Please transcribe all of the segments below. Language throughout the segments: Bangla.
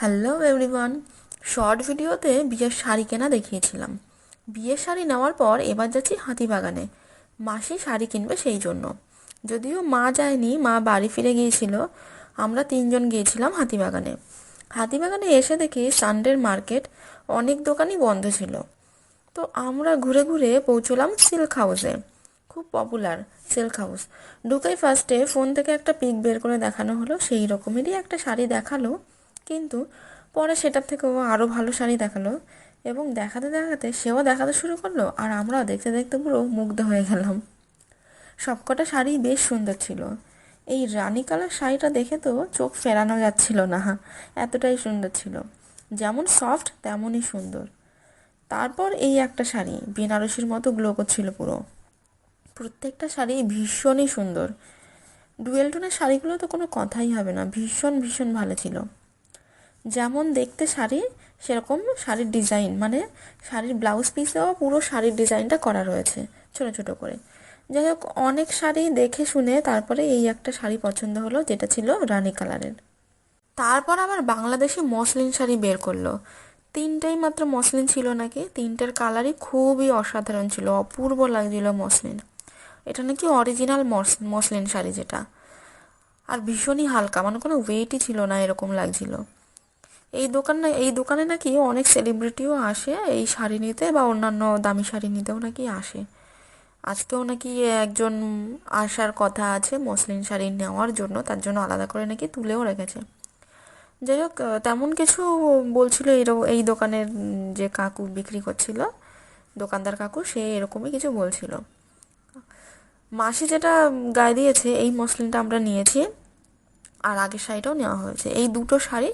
হ্যালো এভরিওয়ান শর্ট ভিডিওতে বিয়ের শাড়ি কেনা দেখিয়েছিলাম। বিয়ের শাড়ি নেওয়ার পর এবার যাচ্ছি হাতিবাগানে মাসি শাড়ি কিনবে সেই জন্য। যদিও মা যায়নি, মা বাড়ি ফিরে গিয়েছিল, আমরা তিনজন গিয়েছিলাম হাতিবাগানে হাতিবাগানে এসে দেখি সানডের মার্কেট অনেক দোকানই বন্ধ ছিল। তো আমরা ঘুরে ঘুরে পৌঁছলাম সিল্ক হাউসে খুব পপুলার সিল্ক হাউস ঢুকেই ফার্স্টে ফোন থেকে একটা পিক বের করে দেখানো হলো, সেই রকমেরই একটা শাড়ি দেখাল। কিন্তু পরে সেটার থেকেও আরও ভালো শাড়ি দেখাল এবং দেখাতে দেখাতে সেও দেখাতে শুরু করল আর আমরাও দেখতে দেখতে পুরো মুগ্ধ হয়ে গেলাম। সবকটা শাড়ি বেশ সুন্দর ছিল। এই রানী কালার শাড়িটা দেখে তো চোখ ফেরানো যাচ্ছিল না, এতটাই সুন্দর ছিল। যেমন সফট, তেমনই সুন্দর। তারপর এই একটা শাড়ি, বেনারসির মতো গ্লো করছিল পুরো। প্রত্যেকটা শাড়ি ভীষণই সুন্দর। ডুয়েল টোনের শাড়িগুলো তো কোনো কথাই হবে না, ভীষণ ভীষণ ভালো ছিল। যেমন দেখতে শাড়ি, সেরকম শাড়ির ডিজাইন। মানে শাড়ির ব্লাউজ পিসেও পুরো শাড়ির ডিজাইনটা করা রয়েছে, ছোট ছোট করে। যাই হোক অনেক শাড়ি দেখে শুনে তারপরে এই একটা শাড়ি পছন্দ হলো, যেটা ছিল রানি কালারের। তারপর আবার বাংলাদেশি মসলিন শাড়ি বের করল। তিনটেই মাত্র মসলিন ছিল নাকি? তিনটের কালারই খুবই অসাধারণ ছিল, অপূর্ব লাগছিল মসলিন। এটা নাকি অরিজিনাল মসলিন শাড়ি যেটা। আর ভীষণই হালকা মানে কোনো ওয়েটই ছিল না, এরকম লাগছিল। এই দোকান না, এই দোকানে নাকি অনেক সেলিব্রিটিও আসে, এই শাড়ি নিতে বা অন্যান্য দামি শাড়ি নিতেও নাকি আসে। আজকেও নাকি একজন আসার কথা আছে, মসলিন শাড়ি নেওয়ার জন্য, তার জন্য আলাদা করে নাকি তুলেও রেখেছে। যাই হোক তেমন কিছু বলছিল এই দোকানের যে কাকু বিক্রি করছিল, দোকানদার কাকু, সে এরকমই কিছু বলছিল। মাসি যেটা গায়ে দিয়েছে, এই মসলিনটা আমরা নিয়েছি। আর আগের শাড়িটাও নেওয়া হয়েছে। এই দুটো শাড়ি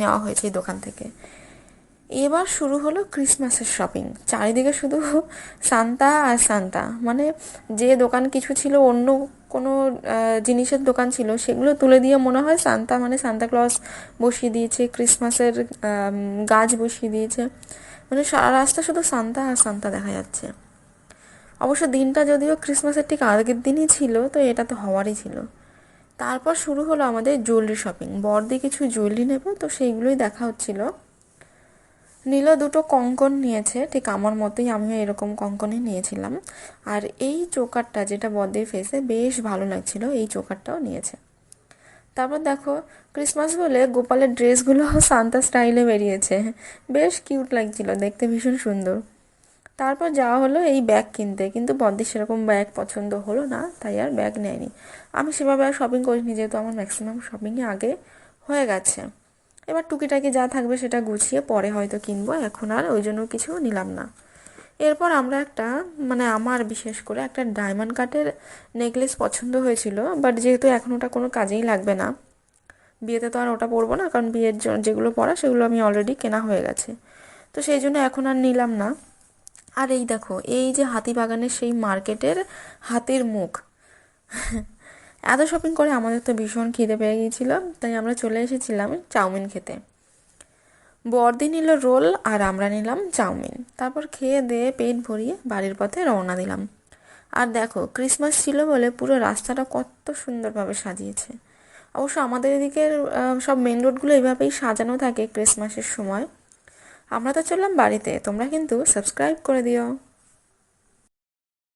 নেওয়া হয়েছে এই দোকান থেকে। এবার শুরু হলো ক্রিসমাসের শপিং। চারিদিকে শুধু সান্তা আর সান্তা। মানে যে দোকান কিছু ছিল, অন্য কোনো জিনিসের দোকান ছিল, সেগুলো তুলে দিয়ে মনে হয় সান্তা মানে সান্তা ক্লজ বসিয়ে দিয়েছে, ক্রিসমাসের গাছ বসিয়ে দিয়েছে। মানে সারা রাস্তা শুধু সান্তা আর সান্তা দেখা যাচ্ছে। অবশ্য দিনটা যদিও ক্রিসমাসের ঠিক আগের দিনই ছিল, তো এটা তো হওয়ারই ছিল। তারপর শুরু হলো আমাদের জুয়েলারি শপিং বড়দি কিছু জুয়েলারি নেবে, তো সেইগুলোই দেখা হচ্ছিল। নীল দুটো কঙ্কন নিয়েছে, ঠিক আমার মতোই আমিও এরকম কঙ্কনই নিয়েছিলাম। আর এই চোকারটা যেটা বদের ফেসে বেশ ভালো লাগছিল, এই চোকারটাও নিয়েছে। তারপর দেখো ক্রিসমাস বলে গোপালের ড্রেসগুলো সান্তা স্টাইলে বেরিয়েছে। বেশ কিউট লাগছিল, দেখতে ভীষণ সুন্দর। তারপর যাওয়া হলো এই ব্যাগ কিনতে। কিন্তু বদ্দির সেরকম ব্যাগ পছন্দ হলো না, তাই আর ব্যাগ নেয়নি। আমি সেভাবে আর শপিং করিনি, যেহেতু আমার ম্যাক্সিমাম শপিংই আগে হয়ে গেছে। এবার টুকিটাকি যা থাকবে সেটা গুছিয়ে পরে হয়তো কিনবো, এখন আর ওই জন্য কিছু নিলাম না। এরপর আমরা একটা মানে আমার বিশেষ করে একটা ডায়মন্ড কাটের নেকলেস পছন্দ হয়েছিল বাট যেহেতু এখন ওটা কোনো কাজেই লাগবে না, বিয়েতে তো আর ওটা পরবো না, কারণ বিয়ের যেগুলো পরা সেগুলো আমি অলরেডি কেনা হয়ে গেছে। তো সেই জন্য এখন আর নিলাম না। আর এই দেখো, এই যে হাতিবাগানের সেই মার্কেটের হাতির মুখ। এত শপিং করে আমাদের তো ভীষণ খিদে পেয়ে গিয়েছিল, তাই আমরা চলে এসেছিলাম চাউমিন খেতে। বর্দি নিল রোল আর আমরা নিলাম চাউমিন। তারপর খেয়ে দিয়ে পেট ভরিয়ে বাড়ির পথে রওনা দিলাম। আর দেখো, ক্রিসমাস ছিল বলে পুরো রাস্তাটা কত সুন্দরভাবে সাজিয়েছে। অবশ্য আমাদের এদিকের সব মেন রোডগুলো এইভাবেই সাজানো থাকে ক্রিসমাসের সময়। আমরা তো চললাম বাড়িতে তোমরা কিন্তু সাবস্ক্রাইব করে দিও।